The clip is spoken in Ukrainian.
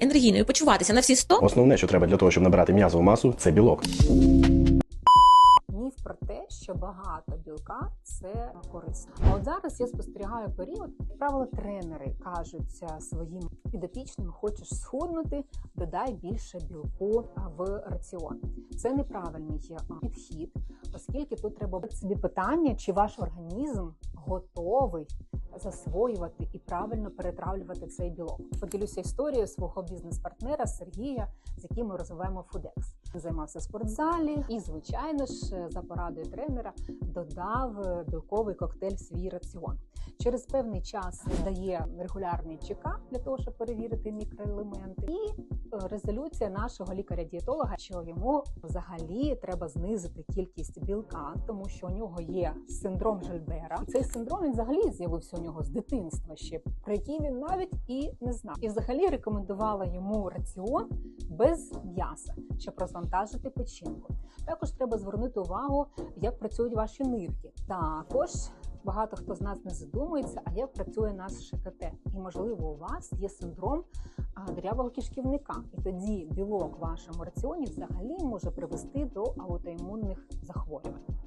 енергійною, почуватися на всі 100, Основне, що треба для того, щоб набрати м'язову масу, це білок. міф про те, що багато білка це корисно. А от зараз я спостерігаю період, як правило, тренери кажуть е, своїм підопічним: хочеш схуднути, додай більше білку в раціон. Це неправильний підхід, оскільки тут треба собі питання, чи ваш організм готовий засвоювати і правильно перетравлювати цей білок. Поділюся історією свого бізнес-партнера Сергія, з яким ми розвиваємо Фудекс. Займався в спортзалі і, звичайно ж, за порадою тренера додав білковий коктейль в свій раціон. Через певний час дає регулярний ЧК для того, щоб перевірити мікроелементи, і е, резолюція нашого лікаря-дієтолога, що йому взагалі треба знизити кількість білка, тому що у нього є синдром Жильбера. Цей синдром він взагалі з'явився у нього з дитинства ще, про який він навіть і не знав. І взагалі рекомендувала йому раціон без м'яса, щоб розвантажити печінку. Також треба звернути увагу, як працюють ваші нирки. Також багато хто з нас не задумується, а як працює наш ШКТ. І можливо, у вас є синдром дрявого кишківника, і тоді білок в вашому раціоні взагалі може привести до аутоімунних захворювань.